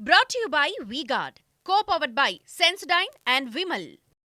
Brought to you by VGuard co powered by Sensodyne and Vimal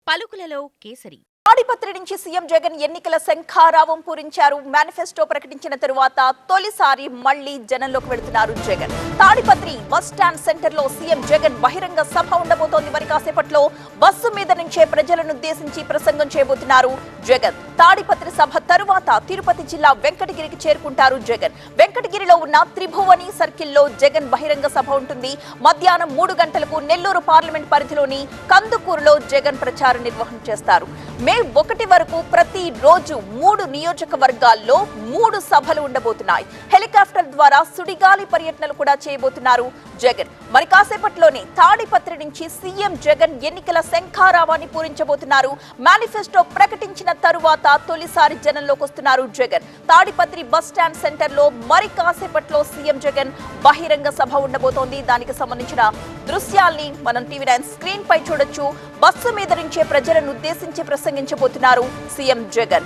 పలుకులలో kesari Tadipatri నుంచి CM Jagan ఎన్నికల శంఖారావం పూరించారు. Manifesto ప్రకటించిన తరువాత తొలిసారి మళ్ళీ జనంలోకి వెళుతున్నారు జగన్. తాడిపత్రి బస్ స్టాండ్ సెంటర్లో సీఎం జగన్ బహిరంగ సభ ఉండబోతోంది. మరి కాసేపట్లో బస్సు మీద నుంచే ప్రజలను ఉద్దేశించి ప్రసంగం చేయబోతున్నారు జగన్. తాడిపత్రి సభ తరువాత తిరుపతి జిల్లా వెంకటగిరికి చేరుకుంటారు జగన్. వెంకటగిరిలో ఉన్న త్రిభువని సర్కిల్లో జగన్ బహిరంగ సభ ఉంటుంది. మధ్యాహ్నం మూడు గంటలకు నెల్లూరు పార్లమెంట్ పరిధిలోని కందుకూరులో జగన్ ప్రచారం నిర్వహణ చేస్తారు. మే ఒకటి వరకు ప్రతి రోజు మూడు నియోజకవర్గాల్లో మూడు సభలు ఉండబోతున్నాయి. హెలికాప్టర్ ద్వారా సుడిగాలి పర్యటనలు కూడా చేయబోతున్నారు జగన్. మరి కాసేపట్లోనే తాడిపత్రి నుంచి సీఎం జగన్ ఎన్నికల శంఖారావాన్ని పూరించబోతున్నారు. మేనిఫెస్టో ప్రకటించిన తరువాత తొలిసారి జనంలోకి వస్తున్నారు జగన్. తాడిపత్రి బస్ స్టాండ్ సెంటర్లో మరి కాసేపట్లో సీఎం జగన్ బహిరంగ సభ ఉండబోతోంది. దానికి సంబంధించిన దృశ్యాల్ని మనం టీవీ నైన్ స్క్రీన్ పై చూడొచ్చు. బస్సు మీద నుంచే ప్రజలను ఉద్దేశించి ప్రసంగించబోతున్నారు సీఎం జగన్.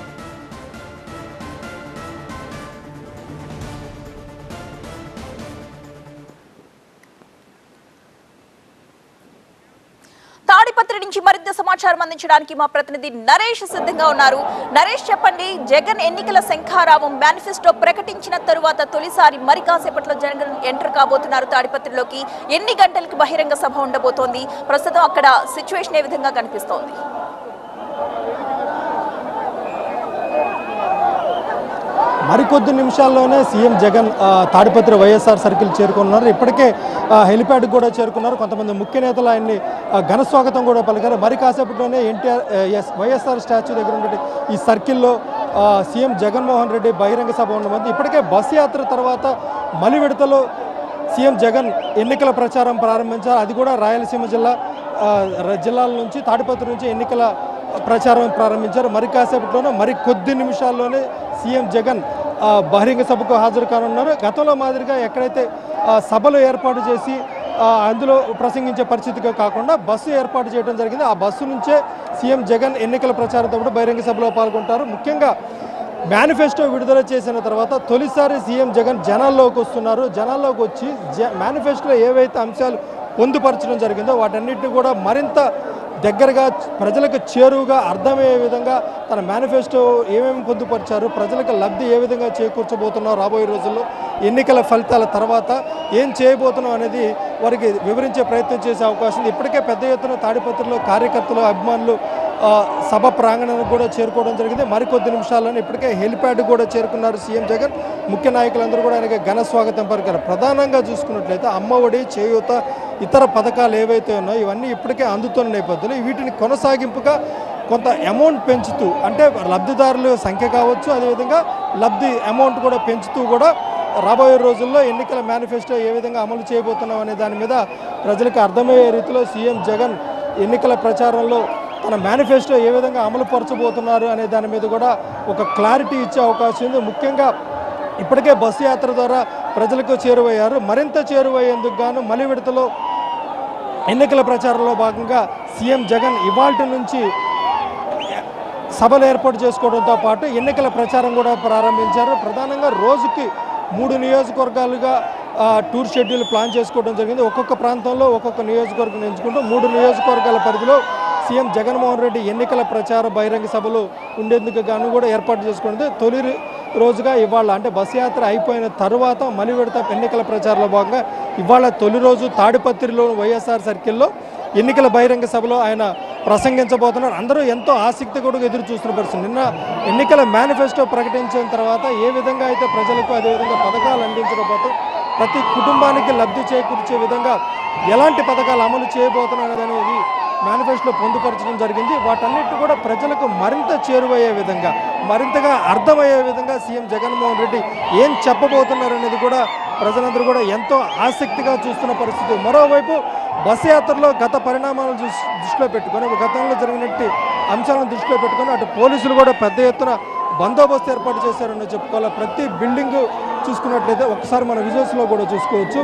తిరుపతి నుంచి మరింత సమాచారం అందించడానికి మా ప్రతినిధి నరేష్ సిద్ధంగా ఉన్నారు. నరేష్ చెప్పండి జగన్ ఎన్నికల శంఖారావం మేనిఫెస్టో ప్రకటించిన తరువాత తొలిసారి మరి కాసేపట్లో జగన్ ఎంటర్ కాబోతున్నారు తాడిపత్రిలోకి. ఎన్ని గంటలకు బహిరంగ సభ ఉండబోతోంది? ప్రస్తుతం అక్కడ సిచ్యువేషన్ ఏ విధంగా కనిపిస్తోంది? మరికొద్ది నిమిషాల్లోనే సీఎం జగన్ తాడిపత్రి వైఎస్ఆర్ సర్కిల్ చేరుకున్నారు. ఇప్పటికే హెలిప్యాడ్కి కూడా చేరుకున్నారు. కొంతమంది ముఖ్య నేతలు ఆయన్ని ఘన స్వాగతం కూడా పలికారు. మరి కాసేపట్లోనే ఎన్టీఆర్ ఎస్ వైఎస్ఆర్ స్టాచ్యూ దగ్గర ఉండే ఈ సర్కిల్లో సీఎం జగన్మోహన్ రెడ్డి బహిరంగ సభ ఉండమంది ఇప్పటికే బస్ యాత్ర తర్వాత మలి విడతలో సీఎం జగన్ ఎన్నికల ప్రచారం ప్రారంభించారు. అది కూడా రాయలసీమ జిల్లా జిల్లాల నుంచి తాడిపత్రి నుంచి ఎన్నికల ప్రచారం ప్రారంభించారు. మరి కాసేపట్లోనే మరి కొద్ది నిమిషాల్లోనే సీఎం జగన్ బహిరంగ సభకు హాజరు కానున్నారు గతంలో మాదిరిగా ఎక్కడైతే సభలు ఏర్పాటు చేసి అందులో ప్రసంగించే పరిస్థితిగా కాకుండా బస్సు ఏర్పాటు చేయడం జరిగింది. ఆ బస్సు నుంచే సీఎం జగన్ ఎన్నికల ప్రచారంతో పాటు బహిరంగ సభలో పాల్గొంటారు. ముఖ్యంగా మేనిఫెస్టో విడుదల చేసిన తర్వాత తొలిసారి సీఎం జగన్ జనాల్లోకి వస్తున్నారు. జనాల్లోకి వచ్చి జ మేనిఫెస్టోలో ఏవైతే అంశాలు పొందుపరచడం జరిగిందో వాటన్నిటిని కూడా మరింత దగ్గరగా ప్రజలకు చేరువుగా అర్థమయ్యే విధంగా తన మేనిఫెస్టో ఏమేమి పొందుపరిచారు ప్రజలకు లబ్ధి ఏ విధంగా చేకూర్చబోతున్నావు రాబోయే రోజుల్లో ఎన్నికల ఫలితాల తర్వాత ఏం చేయబోతున్నాం అనేది వారికి వివరించే ప్రయత్నం చేసే అవకాశం ఇప్పటికే పెద్ద ఎత్తున తాడిపత్రిలో కార్యకర్తలు అభిమానులు సభ ప్రాంగణానికి కూడా చేరుకోవడం జరిగింది. మరికొద్ది నిమిషాల్లోనే ఇప్పటికే హెలిప్యాడ్ కూడా చేరుకున్నారు సీఎం జగన్. ముఖ్య నాయకులందరూ కూడా ఆయనకి ఘన స్వాగతం పలికారు. ప్రధానంగా చూసుకున్నట్లయితే అమ్మఒడి చేయూత ఇతర పథకాలు ఏవైతే ఉన్నాయో ఇవన్నీ ఇప్పటికే అందుతున్న నేపథ్యంలో వీటిని కొనసాగింపుగా కొంత అమౌంట్ పెంచుతూ అంటే లబ్ధిదారుల సంఖ్య కావచ్చు అదేవిధంగా లబ్ధి అమౌంట్ కూడా పెంచుతూ కూడా రాబోయే రోజుల్లో ఎన్నికల మేనిఫెస్టో ఏ విధంగా అమలు చేయబోతున్నాం అనే దాని మీద ప్రజలకు అర్థమయ్యే రీతిలో సీఎం జగన్ ఎన్నికల ప్రచారంలో తన మేనిఫెస్టో ఏ విధంగా అమలు పరచబోతున్నారు అనే దాని మీద కూడా ఒక క్లారిటీ ఇచ్చే అవకాశం ఉంది. ముఖ్యంగా ఇప్పటికే బస్సు యాత్ర ద్వారా ప్రజలకు చేరువయ్యారు. మరింత చేరువయ్యేందుకు గాను మలి విడతలో ఎన్నికల ప్రచారంలో భాగంగా సీఎం జగన్ ఇవాల్టి నుంచి సభలు ఏర్పాటు చేసుకోవడంతో పాటు ఎన్నికల ప్రచారం కూడా ప్రారంభించారు. ప్రధానంగా రోజుకి మూడు నియోజకవర్గాలుగా టూర్ షెడ్యూల్ ప్లాన్ చేసుకోవడం జరిగింది. ఒక్కొక్క ప్రాంతంలో ఒక్కొక్క నియోజకవర్గం ఎంచుకుంటూ మూడు నియోజకవర్గాల పరిధిలో సీఎం జగన్మోహన్ రెడ్డి ఎన్నికల ప్రచార బహిరంగ సభలు ఉండేందుకు గాను కూడా ఏర్పాటు చేసుకున్నది తొలి రోజుగా ఇవాళ. అంటే బస్ యాత్ర అయిపోయిన తర్వాత మలి విడత ఎన్నికల ప్రచారంలో భాగంగా ఇవాళ తొలి రోజు తాడిపత్రిలో వైఎస్ఆర్ సర్కిల్లో ఎన్నికల బహిరంగ సభలో ఆయన ప్రసంగించబోతున్నారు. అందరూ ఎంతో ఆసక్తి కూడా ఎదురు చూస్తున్న పరిస్థితి. నిన్న ఎన్నికల మేనిఫెస్టో ప్రకటించిన తర్వాత ఏ విధంగా అయితే ప్రజలకు అదేవిధంగా పథకాలు అందించకపోతే ప్రతి కుటుంబానికి లబ్ధి చేకూర్చే విధంగా ఎలాంటి పథకాలు అమలు చేయబోతున్నారు అనేది మేనిఫెస్టోలో పొందుపరచడం జరిగింది. వాటన్నిటి కూడా ప్రజలకు మరింత చేరువయ్యే విధంగా మరింతగా అర్థమయ్యే విధంగా సీఎం జగన్మోహన్ రెడ్డి ఏం చెప్పబోతున్నారు అనేది కూడా ప్రజలందరూ కూడా ఎంతో ఆసక్తిగా చూస్తున్న పరిస్థితి. మరోవైపు బస్సు యాత్రలో గత పరిణామాలను దృష్టిలో పెట్టుకొని గతంలో జరిగినట్టు అంశాలను దృష్టిలో పెట్టుకొని అటు పోలీసులు కూడా పెద్ద ఎత్తున బందోబస్తు ఏర్పాటు చేశారని చెప్పుకోవాలి. ప్రతి బిల్డింగ్ చూసుకున్నట్లయితే ఒకసారి మన విజువల్స్లో కూడా చూసుకోవచ్చు.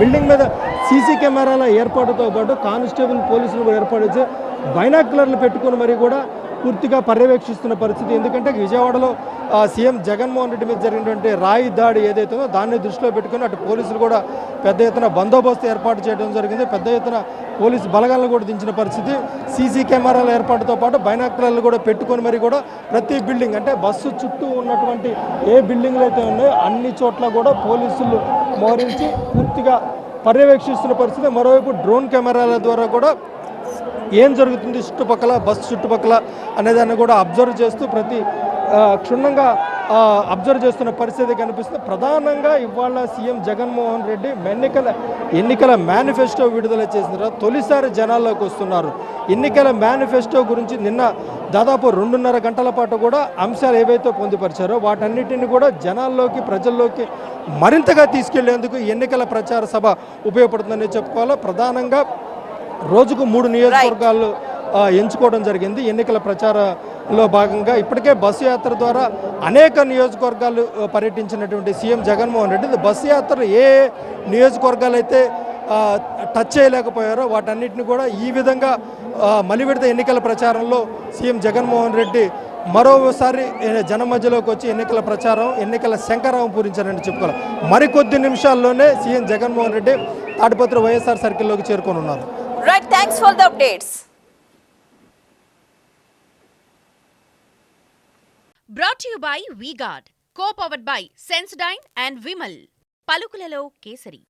బిల్డింగ్ మీద సీసీ కెమెరాల ఏర్పాటుతో పాటు కానిస్టేబుల్ పోలీసులు కూడా ఏర్పాటు చేసి బైనాక్యులర్లు పెట్టుకుని మరి కూడా పూర్తిగా పర్యవేక్షిస్తున్న పరిస్థితి. ఎందుకంటే విజయవాడలో సీఎం జగన్మోహన్ రెడ్డి మీద జరిగినటువంటి రాయి దాడి ఏదైతే దాన్ని దృష్టిలో పెట్టుకుని అటు పోలీసులు కూడా పెద్ద ఎత్తున బందోబస్తు ఏర్పాటు చేయడం జరిగింది. పెద్ద ఎత్తున పోలీసు బలగాలను కూడా దించిన పరిస్థితి. సీసీ కెమెరాల ఏర్పాటుతో పాటు బైనాక్యులర్లు కూడా పెట్టుకొని మరి కూడా ప్రతి బిల్డింగ్ అంటే బస్సు చుట్టూ ఉన్నటువంటి ఏ బిల్డింగ్లు అయితే ఉన్నాయో అన్ని చోట్ల కూడా పోలీసులు మోహరించి పూర్తిగా పర్యవేక్షిస్తున్న పరిస్థితి. మరోవైపు డ్రోన్ కెమెరాల ద్వారా కూడా ఏం జరుగుతుంది చుట్టుపక్కల బస్సు చుట్టుపక్కల అనేదాన్ని కూడా అబ్జర్వ్ చేస్తూ ప్రతి క్షుణ్ణంగా అబ్జర్వ్ చేస్తున్న పరిస్థితి కనిపిస్తుంది. ప్రధానంగా ఇవాళ సీఎం జగన్మోహన్ రెడ్డి ఎన్నికల ఎన్నికల మేనిఫెస్టో విడుదల చేసిన తర్వాత తొలిసారి జనాల్లోకి వస్తున్నారు. ఎన్నికల మేనిఫెస్టో గురించి నిన్న దాదాపు రెండున్నర గంటల పాటు కూడా అంశాలు ఏవైతే పొందుపరిచారో వాటన్నిటిని కూడా జనాల్లోకి ప్రజల్లోకి మరింతగా తీసుకెళ్ళేందుకు ఎన్నికల ప్రచార సభ ఉపయోగపడుతుందని చెప్పుకోవాలి? ప్రధానంగా రోజుకు మూడు నియోజకవర్గాలు ఆ, ఎంచుకోవడం జరిగింది. ఎన్నికల ప్రచారంలో భాగంగా ఇప్పటికే బస్సు యాత్ర ద్వారా అనేక నియోజకవర్గాలు పర్యటించినటువంటి సీఎం జగన్మోహన్ రెడ్డి. బస్సు యాత్ర ఏ నియోజకవర్గాలు అయితే టచ్ చేయలేకపోయారో వాటన్నిటిని కూడా ఈ విధంగా మలివిడత ఎన్నికల ప్రచారంలో సీఎం జగన్మోహన్ రెడ్డి మరోసారి జనం మధ్యలోకి వచ్చి ఎన్నికల ప్రచారం ఎన్నికల శంకరావం పూరించారని చెప్పుకోవాలి. మరికొద్ది నిమిషాల్లోనే సీఎం జగన్మోహన్ రెడ్డి తాడిపత్రి వైఎస్ఆర్ సర్కిల్లోకి చేరుకొని ఉన్నారు right thanks for the updates brought you by VGuard co powered by Sensodyne and Vimal పలుకులలో kesari.